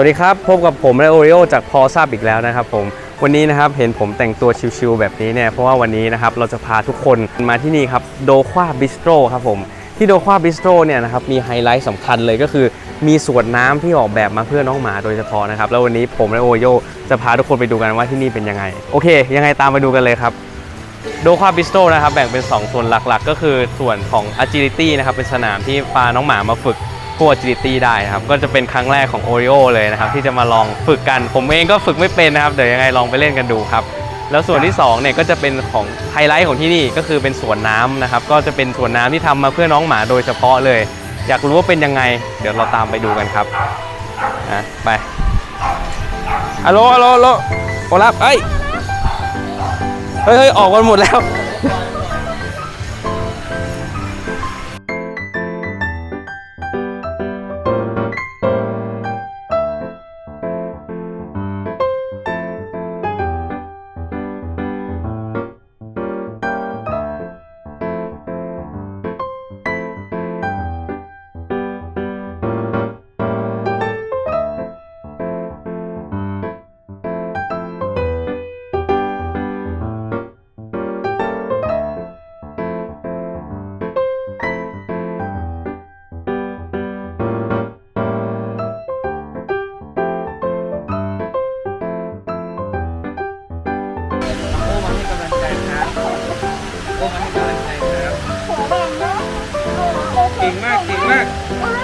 วัสดีครับ พบกับผมและโอริโอจากพอทราบอีกแล้วนะครับผมวันนี้นะครับเห็นผมแต่งตัวชิวๆแบบนี้เนี่ยเพราะว่าวันนี้นะครับเราจะพาทุกคนมาที่นี่ครับโดควาบิสโตรครับผมที่โดควาบิสโตรเนี่ยนะครับมีไฮไลท์สำคัญเลยก็คือมีสวนน้ำที่ออกแบบมาเพื่อน้องหมาโดยเฉพาะนะครับแล้ววันนี้ผมและโอริโอจะพาทุกคนไปดูกันว่าที่นี่เป็นยังไง โอเค ยังไงตามไปดูกันเลยครับโดควาบิสโตนะครับแบ่งเป็น 2 ส่วนหลักๆ ก็คือส่วนของ agility นะครับเป็นสนามที่พาน้องหมามาฝึก พวก agility ได้นะครับ ก็จะเป็นครั้งแรกของ Oreo เลยนะครับ ที่จะมาลองฝึกกัน ผมเองก็ฝึกไม่เป็นนะครับ เดี๋ยวยังไงลองไปเล่นกันดูครับ แล้วส่วนที่2เนี่ยก็จะเป็นของไฮไลท์ของที่นี่ก็คือเป็นสวนน้ำนะครับ ก็จะเป็นสวนน้ำที่ทำมาเพื่อน้องหมาโดยเฉพาะเลย อยากรู้ว่าเป็นยังไง เดี๋ยวเราตามไปดูกันครับนะไปฮัลโหลฮัลโหลฮัลโหลโอลับเอ้ยเฮ้ยเฮ้ยออกกันหมดแล้ว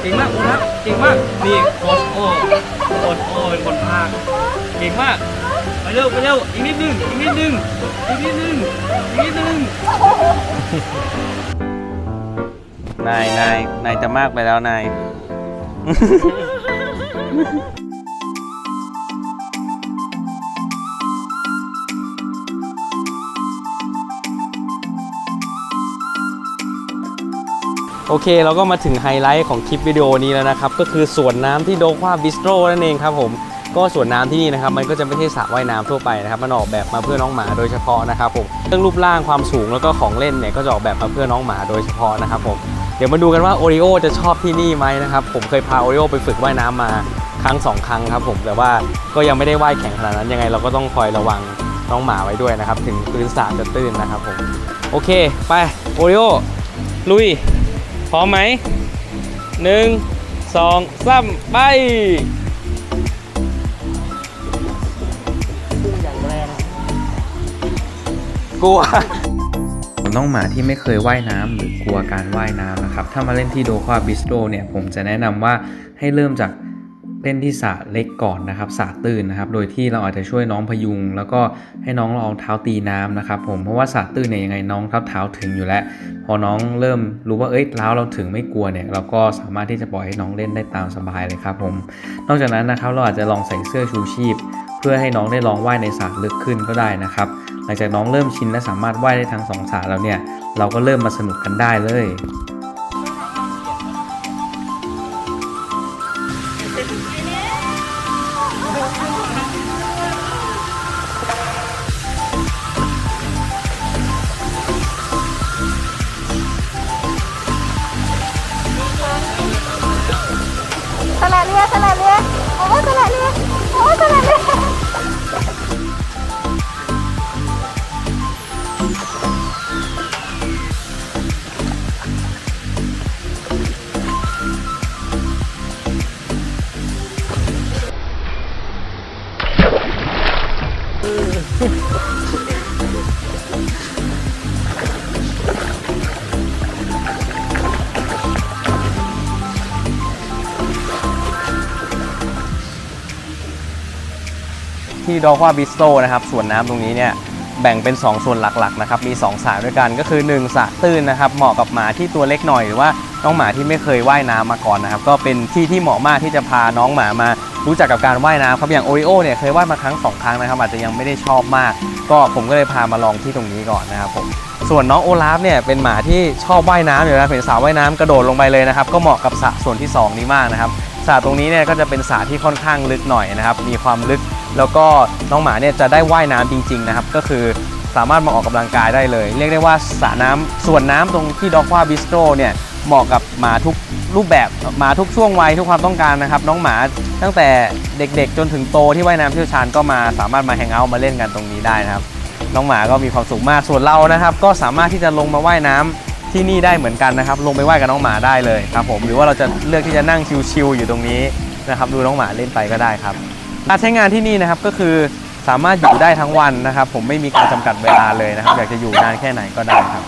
เก่งมากโอ้ครับเก่งมากนี่โค้ชโอ้โค้ชโอ้เป็นคนพากเก่งมากไปเร็วไปเร็วอีกนิดนึงอีกนิดนึงอีกนิดนึงอีกนิดนึงนายนายนายจะมากไปแล้วนาย โอเคเราก็มาถึงไฮไลท์ของคลิปวิดีโอนี้แล้วนะครับ ก็คือสวนน้ำที่โดควาบิสโตรนั่นเองครับผมก็สวนน้ำที่นี่นะครับมันก็จะไม่ใช่สระว่ายน้ำทั่วไปนะครับมันออกแบบมาเพื่อน้องหมาโดยเฉพาะนะครับผมเรื่องรูปร่างความสูงแล้วก็ของเล่นเนี่ยก็จะออกแบบมาเพื่อน้องหมาโดยเฉพาะนะครับผมเดี๋ยวมาดูกันว่าโอริโอจะชอบที่นี่ไหมนะครับผมเคยพาโอริโอไปฝึกว่ายน้ำมาครั้งสองครั้งครับผมแต่ว่าก็ยังไม่ได้ว่ายแข็งขนาดนั้นยังไงเราก็ต้องคอยระวังน้องหมาไว้ด้วยนะครับถึงพื้นสระจะตื้นนะครับผมโอเค ไปโอริโอลุย ร้อมไหมหนึ่งสองสามไปกลัวน้องหมาที่ไม่เคยว่ายน้ำหรือกลัวการว่ายน้ำนะครับ ถ้ามาเล่นที่โดควาบิสโตเนี่ย ผมจะแนะนำว่าให้เริ่มจาก เล่นที่สระเล็กก่อนนะครับสระตื้นนะครับ โดยที่เราอาจจะช่วยน้องพยุง แล้วก็ให้น้องลองเท้าตีน้ำนะครับ ผมเพราะว่าสระตื้นเนี่ยยังไงน้องเท้าเท้าถึงอยู่แล้ว พอน้องเริ่มรู้ว่าเอ้ยเท้าเราถึงไม่กลัวเนี่ยเราก็สามารถที่จะปล่อยให้น้องเล่นได้ตามสบายเลยครับผมนอกจากนั้นนะครับเราอาจจะลองใส่เสื้อชูชีพ เพื่อให้น้องได้ลองว่ายในสระลึกขึ้นก็ได้นะครับหลังจากน้องเริ่มชินและสามารถว่ายได้ทั้งสองสระแล้วเนี่ยเราก็เริ่มมาสนุกกันได้เลย ที่ดอกว่าบิสโตนะครับส่วนน้ำตรงนี้เนี่ยแบ่งเป็น 2 ส่วนหลักๆนะครับมี 2สระด้วยกันก็คือ 1สระตื้นนะครับเหมาะกับหมาที่ตัวเล็กหน่อยหรือว่าน้องหมาที่ไม่เคยว่ายน้ำมาก่อนนะครับก็เป็นที่ที่เหมาะมากที่จะพาน้องหมามา รู้จักกับการว่ายน้ำครับอย่างโอริโอเนี่ยเคยว่ายมาครั้งสองครั้งนะครับอาจจะยังไม่ได้ชอบมาก ก็ผมก็เลยพามาลองที่ตรงนี้ก่อนนะครับผมส่วนน้องโอลาฟเนี่ยเป็นหมาที่ชอบว่ายน้ำอยู่แล้วเป็นสาวว่ายน้ำกระโดดลงไปเลยนะครับก็เหมาะกับสระส่วนที่สองนี้มากนะครับสระตรงนี้เนี่ยก็จะเป็นสระที่ค่อนข้างลึกหน่อยนะครับมีความลึกแล้วก็น้องหมาเนี่ยจะได้ว่ายน้ำจริงๆนะครับก็คือสามารถมาออกกำลังกายได้เลย เรียกได้ว่าสระน้ำส่วนน้ำตรงที่ดอกว่าบิสโตรเนี่ย เหมาะกับหมาทุกรูปแบบหมาทุกช่วงวัยทุกความต้องการนะครับ น้องหมาตั้งแต่เด็กๆ จนถึงโตที่ว่ายน้ำเชี่ยวชาญก็มาสามารถมาแฮงเอาท์มาเล่นกันตรงนี้ได้นะครับ น้องหมาก็มีความสุขมากส่วนเรานะครับ ก็สามารถที่จะลงมาว่ายน้ำที่นี่ได้เหมือนกันนะครับ ลงไปว่ายกับน้องหมาได้เลยครับผมหรือว่าเราจะเลือกที่จะนั่งชิลๆอยู่ตรงนี้นะครับ ดูน้องหมาเล่นไปก็ได้ครับการใช้งานที่นี่นะครับก็คือสามารถอยู่ได้ทั้งวันนะครับ ผมไม่มีการจำกัดเวลาเลยนะครับ อยากจะอยู่นานแค่ไหนก็ได้ครับ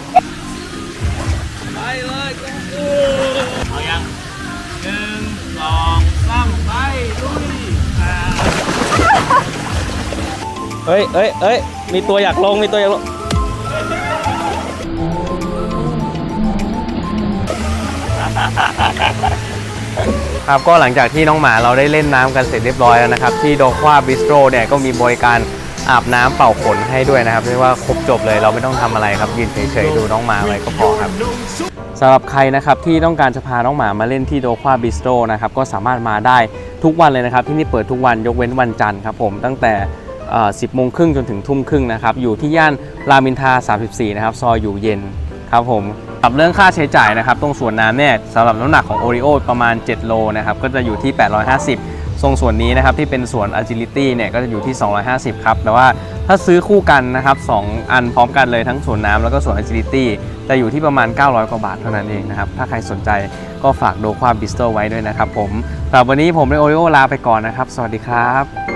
เอ้ยเอ้ยเอ้ยมีตัวอยากลง มีตัวอยากลง ครับก็หลังจากที่น้องหมาเราได้เล่นน้ำกันเสร็จเรียบร้อยแล้วนะครับ ที่โดควาบิสโตรเนี่ยก็มีบริการอาบน้ำเป่าขนให้ด้วยนะครับเรียกว่าครบจบเลยเราไม่ต้องทำอะไรครับยืนเฉยๆดูน้องหมาไว้ก็พอครับ สำหรับใครนะครับที่ต้องการจะพาน้องหมามาเล่นที่โดควาบิสโตรนะครับก็สามารถมาได้ทุกวันเลยนะครับ ที่นี่เปิดทุกวันยกเว้นวันจันทร์ครับผมตั้งแต่ 10โมงครึ่งจนถึงทุ่มครึ่งนะครับ อยู่ที่ย่านรามอินทรา34 นะครับ ซอยอยู่เย็นครับผมสำหรับเรื่องค่าใช้จ่ายนะครับตรงส่วนน้ำเนี่ยสำหรับน้ำหนักของโอริโอประมาณ 7 โลนะครับก็จะอยู่ที่ 850 ทรงส่วนนี้นะครับที่เป็นส่วน agility เนี่ยก็จะอยู่ที่ 250 ครับ แต่ว่าถ้าซื้อคู่กันนะครับสองอันพร้อมกันเลยทั้งส่วนน้ำแล้วก็ส่วน agility จะอยู่ที่ประมาณ 900 กว่าบาทเท่านั้นเองนะครับ ถ้าใครสนใจก็ฝากโดความบิสโตไว้ด้วยนะครับผมสำหรับวันนี้ผมในโอริโอลาไปก่อนนะครับ สวัสดีครับ